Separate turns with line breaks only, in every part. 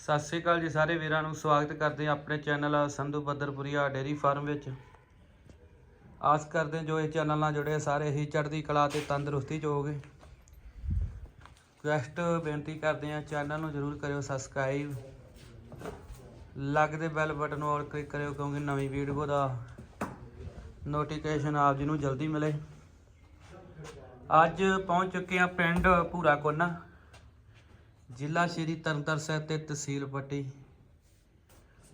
ਸਤਿ ਸ੍ਰੀ ਅਕਾਲ ਜੀ ਸਾਰੇ ਵੀਰਾਂ ਨੂੰ, ਸਵਾਗਤ ਕਰਦੇ ਹਾਂ ਆਪਣੇ channel Sandhu Badarpuria dairy farm ਵਿੱਚ। ਆਸ ਕਰਦੇ ਜੋ ਇਹ ਚੈਨਲ ਨਾਲ ਜੁੜੇ ਸਾਰੇ ਹੀ ਚੜ੍ਹਦੀ ਕਲਾ ਤੇ ਤੰਦਰੁਸਤੀ ਚ ਹੋਗੇ ਰਿਕਵੈਸਟ ਬੇਨਤੀ ਕਰਦੇ ਹਾਂ ਚੈਨਲ ਨੂੰ ਜਰੂਰ ਕਰਿਓ ਸਬਸਕ੍ਰਾਈਬ ਲੱਗਦੇ ਬੈਲ ਬਟਨ ਨੂੰ ਔਰ ਕਲਿੱਕ ਕਰਿਓ ਕਿਉਂਕਿ ਨਵੀਂ ਵੀਡੀਓ ਦਾ ਨੋਟੀਫਿਕੇਸ਼ਨ ਆਪ ਜੀ ਨੂੰ ਜਲਦੀ ਮਿਲੇ। ਅੱਜ ਪਹੁੰਚ ਚੁੱਕੇ ਹਾਂ ਪਿੰਡ ਭੂਰਾ ਕੋਨਾ। ਜ਼ਿਲ੍ਹਾ ਸ਼੍ਰੀ ਤਰਨਤਾਰਨ ਸਾਹਿਬ ਤੇ ਤਹਿਸੀਲ ਪੱਟੀ।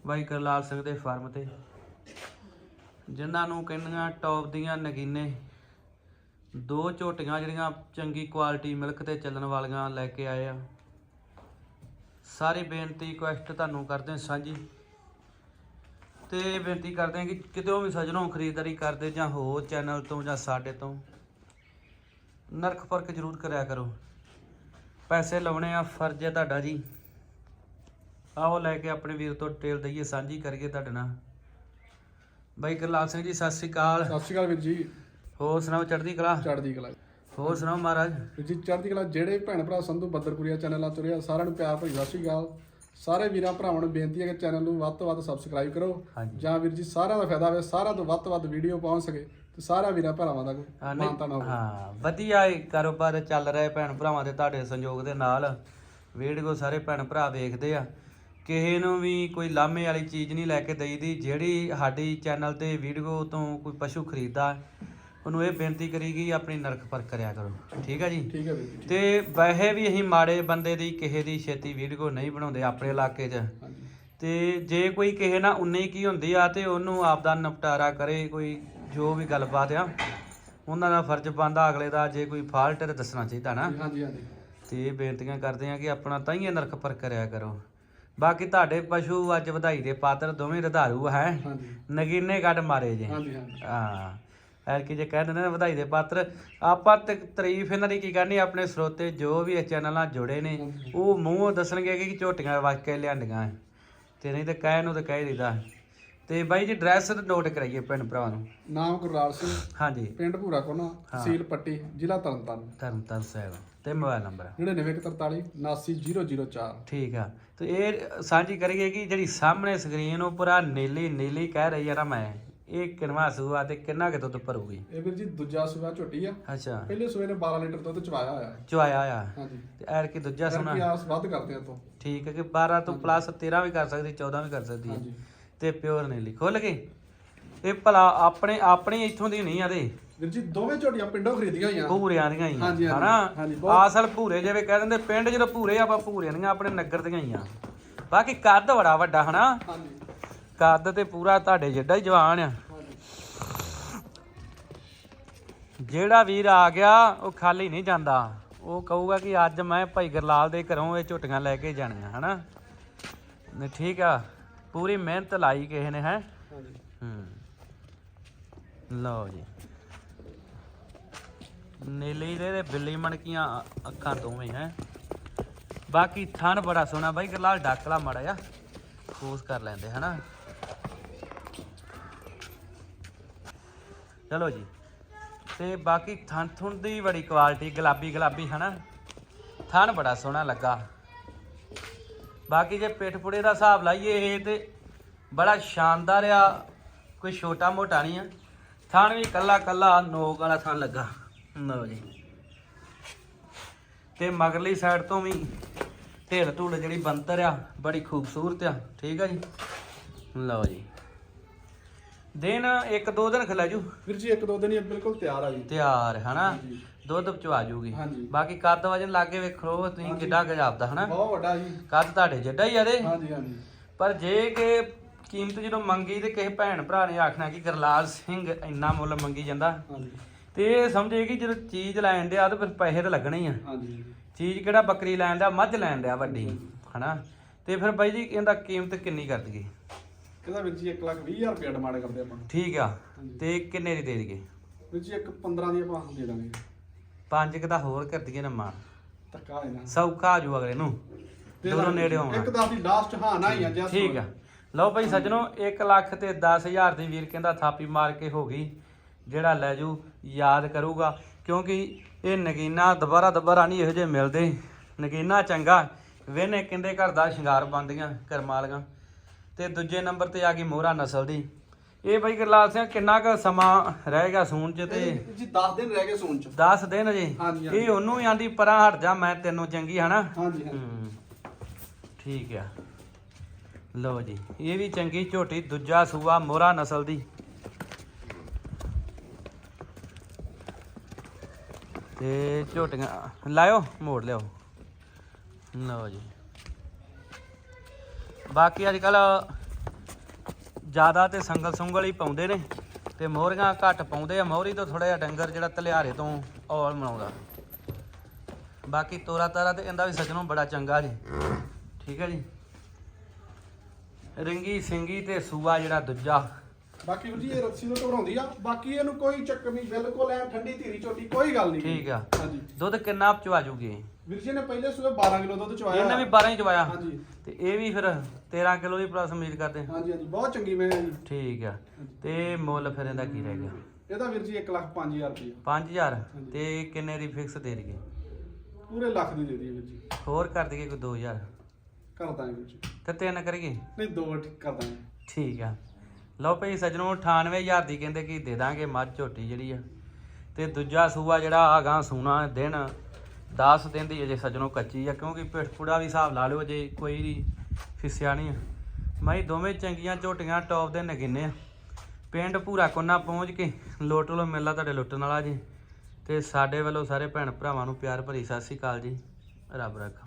ਬਾਈ ਕਰਲਾਲ ਸਿੰਘ ਦੇ ਫਾਰਮ ਤੇ। ਜਿਨ੍ਹਾਂ ਨੂੰ ਕਹਿੰਦੀਆਂ ਟੌਪ ਦੀਆਂ ਨਗੀਨੇ, ਦੋ ਝੋਟੀਆਂ ਜਿਹੜੀਆਂ ਚੰਗੀ ਕੁਆਲਿਟੀ ਮਿਲਕ ਤੇ ਚੱਲਣ ਵਾਲੀਆਂ ਲੈ ਕੇ ਆਏ ਆ। ਸਾਰੀ ਬੇਨਤੀ ਰਿਕੁਐਸਟ ਤੁਹਾਨੂੰ ਕਰਦੇ ਹਾਂ ਸਾਂਝੀ। ਤੇ ਬੇਨਤੀ ਕਰਦੇ ਹਾਂ ਕਿ ਕਿਤੇ ਵੀ ਸੱਜਣੋਂ ਖਰੀਦਦਾਰੀ ਕਰਦੇ ਜਾਂ ਹੋਰ ਚੈਨਲ ਤੋਂ ਜਾਂ ਸਾਡੇ ਤੋਂ ਨਰਖ ਫ਼ਰਕ ਜ਼ਰੂਰ ਕਰਿਆ ਕਰੋ। ਪੈਸੇ ਲਾਉਣੇ ਆ ਫਰਜ਼ ਹੈ ਤੁਹਾਡਾ ਜੀ। ਆਓ ਲੈ ਕੇ ਆਪਣੇ ਵੀਰ ਤੋਂ ਡਿਟੇਲ ਦਈਏ ਸਾਂਝੀ ਕਰੀਏ ਤੁਹਾਡੇ ਨਾਲ। ਬਾਈ ਗੁਰਲਾਲ ਸਿੰਘ ਜੀ ਸਤਿ ਸ੍ਰੀ ਅਕਾਲ।
ਸਤਿ ਸ਼੍ਰੀ ਅਕਾਲ ਵੀਰ ਜੀ।
ਹੋਰ ਸੁਣਾਓ ਚੜ੍ਹਦੀ ਕਲਾ?
ਚੜ੍ਹਦੀ ਕਲਾ
ਹੋਰ ਸੁਣਾਓ ਮਹਾਰਾਜ?
ਵੀਰ ਜੀ ਚੜ੍ਹਦੀ ਕਲਾ ਜਿਹੜੇ ਭੈਣ ਭਰਾ ਸੰਧੂ ਬੱਦਰਪੁਰੀਆ ਚੈਨਲ ਆ ਤੁਰਿਆ ਸਾਰਿਆਂ ਨੂੰ ਪਿਆਰ ਭਰੀ ਸਤਿ ਸ਼੍ਰੀ ਅਕਾਲ। ਸਾਰੇ ਵੀਰਾਂ ਭਰਾਵਾਂ ਨੂੰ ਬੇਨਤੀ ਹੈ ਕਿ ਚੈਨਲ ਨੂੰ ਵੱਧ ਤੋਂ ਵੱਧ ਸਬਸਕ੍ਰਾਈਬ ਕਰੋ।
ਹਾਂਜੀ।
ਜਾਂ ਵੀਰ ਜੀ ਸਾਰਿਆਂ ਦਾ ਫਾਇਦਾ ਹੋਵੇ ਸਾਰਿਆਂ ਤੋਂ ਵੱਧ ਤੋਂ ਵੱਧ ਵੀਡੀਓ ਪਹੁੰਚ ਸਕੇ। ਤੇ ਸਾਰਿਆਂ ਵੀਰਾਂ ਭਰਾਵਾਂ ਦਾ
ਹਾਂ, ਨਹੀਂ,
ਮਾਨਤਾ ਨਾ ਹੋਵੇ।
ਹਾਂ ਵਧੀਆ ਇਹ ਕਾਰੋਬਾਰ ਚੱਲ ਰਿਹਾ ਹੈ ਭੈਣ ਭਰਾਵਾਂ ਦੇ ਤੁਹਾਡੇ ਸੰਯੋਗ ਦੇ ਨਾਲ। ਵੀਡੀਓ ਸਾਰੇ ਭੈਣ ਭਰਾ ਵੇਖਦੇ ਆ। ਕਿਸੇ ਨੂੰ ਵੀ ਕੋਈ ਲਾਮੇ ਵਾਲੀ ਚੀਜ਼ ਨਹੀਂ ਲੈ ਕੇ ਦੇਈਦੀ ਜਿਹੜੀ ਸਾਡੀ ਚੈਨਲ ਤੇ ਵੀਡੀਓ ਤੋਂ ਕੋਈ ਪਸ਼ੂ ਖਰੀਦਦਾ ਉਹਨੂੰ ਇਹ ਬੇਨਤੀ ਕਰੀਗੀ ਆਪਣੀ ਨਰਕ ਪਰਖ ਕਰਿਆ ਕਰੋ। ਠੀਕ ਹੈ ਜੀ?
ਠੀਕ ਹੈ ਵੀਰ ਜੀ
ਤੇ ਵੈਸੇ ਵੀ ਅਸੀਂ ਮਾੜੇ ਬੰਦੇ ਦੀ ਕਿਸੇ ਦੀ ਛੇਤੀ ਵੀਡੀਓ ਨਹੀਂ ਬਣਾਉਂਦੇ ਆਪਣੇ ਇਲਾਕੇ 'ਚ।
ਹਾਂਜੀ।
ਤੇ ਜੇ ਕੋਈ ਕਿਸੇ ਨਾਲ ਉਨੇ ਕੀ ਹੁੰਦੀ ਆ ਤੇ ਉਹਨੂੰ ਆਪਦਾ ਨਿਪਟਾਰਾ ਕਰੇ ਕੋਈ ਜੋ ਵੀ ਗੱਲਬਾਤ ਆ ਉਹਨਾਂ ਦਾ ਫਰਜ਼ ਬਣਦਾ ਅਗਲੇ ਦਾ ਜੇ ਕੋਈ ਫਾਲਟ ਹੈ ਤਾਂ ਦੱਸਣਾ ਚਾਹੀਦਾ ਨਾ।
ਹਾਂਜੀ ਹਾਂਜੀ।
ਤੇ ਇਹ ਬੇਨਤੀਆਂ ਕਰਦੇ ਆ ਕਿ ਆਪਣਾ ਤਾਈਏ ਨਰਕ ਪਰ ਕਰਿਆ ਕਰੋ। ਬਾਕੀ ਤੁਹਾਡੇ ਪਸ਼ੂ ਅੱਜ ਵਧਾਈ ਦੇ ਪਾਤਰ ਦੋਵੇਂ ਰਧਾਰੂ ਹੈ।
ਹਾਂਜੀ।
ਨਗੀਨੇ ਕੱਢ ਮਾਰੇ ਜੇ।
ਹਾਂਜੀ ਹਾਂਜੀ।
ਹਾਂ। ਐਰ ਕਿ ਜੇ ਕਹਿ ਦਿੰਦੇ ਨੇ ਵਧਾਈ ਦੇ ਪਾਤਰ ਆਪਾਂ ਤੇ ਤਾਰੀਫ ਇਹਨਾਂ ਦੀ ਕੀ ਕਰਨੀ ਆਪਣੇ ਸਰੋਤੇ ਜੋ ਵੀ ਇਸ ਚੈਨਲ ਨਾਲ ਜੁੜੇ ਨੇ ਉਹ ਮੂੰਹੋਂ ਦੱਸਣਗੇ ਕਿ ਝੋਟੀਆਂ ਵਾਕਿਆ ਲਿਆਂਦੀਆਂ ਹੈ। ਤੇ ਨਹੀਂ ਤੇ ਕਹਿ ਨੂੰ ਤੇ ਕਹਿ ਦਿੱਤਾ ਤੇ ਬਾਈ ਜੀ ਡਰੈਸ ਨੋਟ ਕਰਾਈਏ ਪਿੰਡ ਭਰਾਵਾਂ ਨੂੰ।
ਨਾਮ ਗੁਰਲਾਲ ਸਿੰਘ।
ਹਾਂਜੀ।
ਪਿੰਡ ਭੂਰਾ ਕੋਨਾ ਤਹਿਸੀਲ ਪੱਟੀ ਜ਼ਿਲ੍ਹਾ ਤਰਨਤਾਰਨ।
ਤਰਨਤਾਰਨ ਸਾਹਿਬ ਤੇ ਮੋਬਾਈਲ ਨੰਬਰ।
9943 79004
ਠੀਕ ਆ। ਤੇ ਇਹ ਸਾਂਝੀ ਕਰੀਏ ਕਿ ਜਿਹੜੀ ਸਾਹਮਣੇ ਸਕਰੀਨ ਉੱਪਰ ਆ ਨੀਲੀ ਨੀਲੀ ਕਹਿ ਰਹੀ ਆ ਨਾ ਮੈਂ ਇਹ ਕਿੰਨਵਾ ਸੂਆ ਤੇ ਕਿੰਨਾ ਕਿ ਦੁੱਧ ਭਰੂਗੀ?
ਇਹ ਵੀਰ ਜੀ ਦੂਜਾ ਸੂਆ ਝੋਟੀ ਆ।
ਅੱਛਾ।
ਪਹਿਲੇ ਸੂਏ ਨੇ 12 ਲੀਟਰ ਦੁੱਧ ਚਵਾਇਆ ਹੋਇਆ ਹੈ।
ਚੁਆਇਆ ਆ
ਹਾਂਜੀ।
ਤੇ ਐਰ ਕੀ ਦੂਜਾ
ਕੀ ਆਸ ਵੱਧ ਕਰਦੇ ਆ ਤੋਂ।
ਠੀਕ ਹੈ ਕਿ 12 ਤੋਂ ਪਲੱਸ 13 ਵੀ ਕਰ ਸਕਦੀ 14 ਵੀ ਕਰ ਸਕਦੀ ਹੈ
ਹਾਂਜੀ।
ਤੇ ਪਿਓਰ ਨੀਲੀ ਖੁੱਲ ਗਈ ਇਹ ਭਲਾ ਆਪਣੇ ਆਪਣੀ ਇੱਥੋਂ ਦੀ ਨਹੀਂ ਆ ਦੇ।
ਵੀਰ ਜੀ ਦੋਵੇਂ ਝੋਟੀਆਂ ਪਿੰਡੋਂ ਖਰੀਦੀਆਂ ਹੋਈਆਂ।
ਭੂਰਿਆਂ ਦੀਆਂ ਹੀ
ਹਾਂਜੀ, ਹਾਂਜੀ,
ਹਨਾ?
ਹਾਂਜੀ, ਬਹੁਤ-
ਆਸਲ ਭੂਰੇ ਜਿਵੇਂ ਕਹਿ ਦਿੰਦੇ ਪਿੰਡ ਜਦੋਂ ਭੂਰੇ ਆਪਾਂ ਭੂਰਿਆਂ ਦੀਆਂ ਆਪਣੇ ਨਗਰ ਦੀਆਂ ਹੀ ਆ। ਬਾਕੀ ਕੱਦ ਬੜਾ ਵੱਡਾ ਹਨਾ?
ਹਾਂਜੀ।
ਕੱਦ ਤੇ ਪੂਰਾ ਤੁਹਾਡੇ ਜਿੱਡਾ ਹੀ ਜਵਾਨ ਆ।
ਹਾਂਜੀ
ਜਿਹੜਾ ਵੀਰ ਆ ਗਿਆ ਉਹ ਖਾਲੀ ਨਹੀਂ ਜਾਂਦਾ। ਉਹ ਕਹੂਗਾ ਕਿ ਅੱਜ ਮੈਂ ਭਾਈ ਗਰਲਾਲ ਦੇ ਘਰੋਂ ਇਹ ਝੁੱਟੀਆਂ ਲੈ ਕੇ ਜਾਣੀਆਂ ਹਨਾ? ਨਹੀਂ ਠੀਕ ਆ। ਪੂਰੀ ਮਿਹਨਤ ਲਾਈ ਕਿਸੇ ਨੇ ਹੈ?
ਹਾਂਜੀ।
ਹੂੰ। ਲਓ ਜੀ। ਨੀਲੀ ਦੇ ਤੇ ਬਿੱਲੀ ਮਣਕੀਆਂ ਅੱਖਾਂ ਦੋਵੇਂ ਹੈ? ਬਾਕੀ ਥਣ ਬੜਾ ਸੋਹਣਾ ਬਾਈ ਗਰਲਾਲ ਡਾਕਲਾ ਮੜਾ ਜਾ ਖੋਸ ਕਰ ਲੈਂਦੇ ਹਨਾ? ਚਲੋ ਜੀ। ਤੇ ਬਾਕੀ ਥਣ ਥੁਣ ਦੀ ਬੜੀ ਕੁਆਲਿਟੀ ਗੁਲਾਬੀ ਗੁਲਾਬੀ ਹਨਾ? ਥਣ ਬੜਾ ਸੋਹਣਾ ਲੱਗਾ। ਬਾਕੀ ਜੇ ਪਿੱਠ ਪੁੜੇ ਦਾ ਹਿਸਾਬ ਲਾਈਏ ਇਹ ਤੇ ਬੜਾ ਸ਼ਾਨਦਾਰ ਆ ਕੋਈ ਛੋਟਾ ਮੋਟਾ ਨਹੀਂ ਆ। ਥਣ ਵੀ ਕੱਲਾ ਕੱਲਾ ਨੋਕ ਵਾਲਾ ਥਣ ਲੱਗਾ। ਲਓ ਜੀ। ਤੇ ਮਗਰਲੀ ਸਾਈਡ ਤੋਂ ਵੀ ਢੇਲ ਢੂਲ ਜਿਹੜੀ ਬੰਤਰ ਆ ਬੜੀ ਖੂਬਸੂਰਤ ਆ। ਠੀਕ ਆ ਜੀ? ਲਓ ਜੀ। ਦਿਨ ਇੱਕ ਦੋ ਦਿਨ ਖਲਾ ਜੂ
ਵੀਰ ਜੀ ਇੱਕ ਦੋ ਦਿਨ ਹੀ ਬਿਲਕੁਲ ਤਿਆਰ ਆ ਜੀ।
ਤਿਆਰ ਹਨਾ। ਦੁੱਧ ਪਚਵਾ ਜੂਗੀ
ਹਾਂਜੀ।
ਬਾਕੀ ਕੱਦ ਵਜਨ ਲਾਗੇ ਵੇਖੋ ਤੁਸੀਂ ਕਿੱਡਾ ਗਜਾਬ ਦਾ ਹਨਾ?
ਬਹੁਤ ਵੱਡਾ ਜੀ।
ਕੱਦ ਤੁਹਾਡੇ ਜਿੱਡਾ ਹੀ ਆ ਦੇ।
ਹਾਂਜੀ ਹਾਂਜੀ।
ਪਰ ਜੇ ਕਿ ਕੀਮਤ ਜਦੋਂ ਮੰਗੀ ਤੇ ਕਿਸੇ ਭੈਣ ਭਰਾ ਨੇ ਆਖਣਾ ਕਿ ਗਰਲਾਲ ਸਿੰਘ ਇੰਨਾ ਮੁੱਲ ਮੰਗੀ ਜਾਂਦਾ
ਹਾਂਜੀ।
ਤੇ ਇਹ ਸਮਝੇ ਕਿ ਜਦੋਂ ਚੀਜ਼ ਲੈਣ ਦਿਆ ਤੇ ਫਿਰ ਪੈਸੇ ਤਾਂ ਲੱਗਣੇ ਹੀ ਆ।
ਹਾਂਜੀ।
ਚੀਜ਼ ਕਿਹੜਾ ਬੱਕਰੀ ਲੈਣ ਦਿਆ ਮੱਝ ਲੈਣ ਦਿਆ ਵੱਡੀ ਹਨਾ? ਤੇ ਫਿਰ ਬਾਈ ਜੀ ਇਹਦਾ ਕੀਮਤ ਕਿੰਨੀ ਕਰ ਦਈਏ?
ਕਹਿੰਦਾ ਵੀਰ ਜੀ 1 ਲੱਖ 20 ਹਜ਼ਾਰ ਰੁਪਏ ਡਿਮਾਂਡ ਕਰਦੇ ਆਪਾਂ
ਠੀਕ ਆ ਤੇ ਕਿੰਨੇ ਦੀ ਦੇ ਦਈਏ?
ਵੀਰ ਜੀ ਇੱਕ 15 ਦੀ ਆਪਾਂ ਦੇ ਦਾਂਗੇ।
ਪੰਜ ਕੁ ਦਾ ਹੋਰ ਕਰ ਦਈਏ ਨਾ ਮਾਂ।
ਧੱਕਾ ਹੈ ਨਾ
ਸੌਖਾ ਆ ਜੂ ਅਗਲੇ ਨੂੰ।
ਦੇ
ਦੋਨੋਂ
ਦਾਂਗੇ।
ਨੇੜੇ ਆਉਣਾ।
ਇੱਕ ਦਾ ਦੀ ਲਾਸਟ ਹਾਂ ਨਾ ਹੀ ਆ ਜਸ
ਠੀਕ ਆ। ਲਓ ਭਾਈ ਸੱਜਣੋ 1 ਲੱਖ ਤੇ 10000 ਦੀ ਵੀਰ ਕਹਿੰਦਾ ਥਾਪੀ ਮਾਰ ਕੇ ਹੋ ਗਈ। ਜਿਹੜਾ ਲੈ ਜੂ ਯਾਦ ਕਰੂਗਾ। ਕਿਉਂਕਿ ਇਹ ਨਗੀਨਾ ਦੁਬਾਰਾ ਦੁਬਾਰਾ ਨਹੀਂ ਇਹੋ ਜਿਹੇ ਮਿਲਦੇ। ਨਗੀਨਾ ਚੰਗਾ। ਵੇਨੇ ਕਿੰਦੇ ਘਰ ਦਾ ਸ਼ਿੰਗਾਰ ਬੰਦੀਆਂ ਕਰਮਾਲੀਆਂ। ਤੇ ਦੂਜੇ ਨੰਬਰ ਤੇ ਆ ਗਈ ਮੋਹਰਾ ਨਸਲ ਦੀ। ਇਹ ਬਈ ਗੁਰਲਾਲ ਸਿੰਘ ਕਿੰਨਾ ਕੁ ਸਮਾਂ ਰਹੇਗਾ ਸੂਣ ਚ ਤੇ?
ਜੀ 10 ਦਿਨ ਰਹਿ ਗਏ ਸੂਣ ਚ।
10 ਦਿਨ ਜੇ
ਹਾਂਜੀ, ਹਾਂਜੀ।
ਇਹ ਉਹਨੂੰ ਹੀ ਆਂਦੀ ਪਰਾਂ ਹਟ ਜਾ ਮੈਂ ਤੈਨੂੰ ਚੰਗੀ ਹਨਾ?
ਹਾਂਜੀ ਹਾਂਜੀ।
ਹੂੰ। ਠੀਕ ਆ। ਲਓ ਜੀ ਇਹ ਵੀ ਚੰਗੀ ਝੋਟੀ ਦੂਜਾ ਸੂਆ ਮੋਹਰਾ ਨਸਲ ਦੀ। ਤੇ ਝੋਟੀਆਂ ਲਾਇਓ ਮੋੜ ਲਿਓ ਲਓ ਜੀ। ਬਾਕੀ ਅੱਜ ਕੱਲ ਜ਼ਿਆਦਾ ਤੇ ਸੰਗਲ ਸੁੰਗਲ ਹੀ ਪਾਉਂਦੇ ਨੇ ਤੇ ਮੋਹਰੀਆਂ ਘੱਟ ਪਾਉਂਦੇ ਆ। ਮੋਹਰੀ ਤੋਂ ਥੋੜਾ ਜਿਹਾ ਡੰਗਰ ਜਿਹੜਾ ਤਲਿਆਰੇ ਤੋਂ ਔਲ ਮਨਾਉਂਦਾ। ਬਾਕੀ ਤੋਰਾ ਤਾਰਾ ਤੇ ਇਹਦਾ ਵੀ ਸੱਜਣੋਂ ਬੜਾ ਚੰਗਾ ਜੀ। ਠੀਕ ਹੈ ਜੀ। ਰਿੰਗੀ ਸਿੰਗੀ ਤੇ ਸੂਆ ਜਿਹੜਾ ਦੂਜਾ।
ਬਾਕੀ ਵੀਰ ਜੀ ਇਹ ਰੱਸੀ ਨੂੰ ਘਬਰਾਉਂਦੀ ਆ। ਬਾਕੀ ਇਹਨੂੰ ਕੋਈ ਚੱਕਰ ਨਹੀਂ ਬਿਲਕੁਲ ਐ ਠੰਡੀ ਧੀਰੀ ਝੋਟੀ ਕੋਈ ਗੱਲ ਨਹੀਂ।
ਠੀਕ ਆ।
ਹਾਂਜੀ।
ਦੁੱਧ ਕਿੰਨਾ ਚਵਾ ਜੂਗੀ?
ਵੀਰ ਜੀ ਨੇ ਪਹਿਲੇ ਸੂਏ 12 ਕਿਲੋ ਦੁੱਧ ਚਵਾਇਆ।
ਇਹਨੇ ਵੀ 12 ਹੀ ਚਵਾਇਆ।
ਹਾਂਜੀ।
ਤੇ ਇਹ ਵੀ ਫਿਰ 13 ਕਿਲੋ ਦੀ ਪਲੱਸ ਉਮੀਦ ਕਰਦੇ।
ਹਾਂਜੀ ਹਾਂਜੀ। ਬਹੁਤ ਚੰਗੀ ਮੈਂ ਜੀ
ਠੀਕ ਆ। ਤੇ ਮੁੱਲ ਫਿਰ ਇਹਦਾ ਕੀ ਰਹਿ ਗਿਆ?
ਇਹਦਾ ਵੀਰ ਜੀ 1 ਲੱਖ 5000 ਰੁਪਏ
5000 ਤੇ ਕਿੰਨੇ ਦੀ ਫਿਕਸ ਦੇ ਦਈਏ?
ਪੂਰੇ ਲੱਖ ਦੀ ਦੇ ਦਈਏ ਵੀਰ ਜੀ।
ਹੋਰ ਕਰ ਦਈਏ ਕੋਈ 2000
ਕਰ ਦਾਂਗੇ ਵੀਰ ਜੀ।
ਤੇ ਤਿੰਨ ਕਰੀਏ?
ਨਹੀਂ ਦੋ ਠੀਕ ਕਰ ਦਾਂਗੇ।
ਠੀਕ ਆ। ਲਓ ਭਈ ਸੱਜਣੋ 98000 ਦੀ ਕਹਿੰਦੇ ਕਿ ਦੇ ਦਾਂਗੇ ਮੱਝ ਝੋਟੀ ਜਿਹੜੀ ਆ। ਤੇ ਦੂਜਾ ਸੂਆ ਜਿਹੜਾ ਆਗਾ ਸੂਣਾ ਦਿਨ 10 ਦਿਨ ਦੀ ਅਜੇ ਸੱਜਣੋ ਕੱਚੀ ਆ, ਕਿਉਂਕਿ ਪਿੱਠਪੂੜਾ ਵੀ ਹਿਸਾਬ ਲਾ ਲਿਓ, ਅਜੇ ਕੋਈ ਵੀ ਫਿਸਿਆ ਨਹੀਂ ਆ। ਮੈਂ ਦੋਵੇਂ ਚੰਗੀਆਂ ਝੋਟੀਆਂ ਟੌਪ ਦੇ ਨਗਿਨੇ ਆ। ਪਿੰਡ ਭੂਰਾ ਕੋਨਾ ਪਹੁੰਚ ਕੇ ਲੋਟ ਲੋ ਮੇਲਾ ਤੁਹਾਡੇ ਲੁੱਟਣ ਵਾਲਾ ਜੀ। ਤੇ ਸਾਡੇ ਵੱਲੋਂ ਸਾਰੇ ਭੈਣ ਭਰਾਵਾਂ ਨੂੰ ਪਿਆਰ ਭਰੀ ਸਤਿ ਸ੍ਰੀ ਅਕਾਲ ਜੀ। ਰੱਬ ਰੱਖਾ।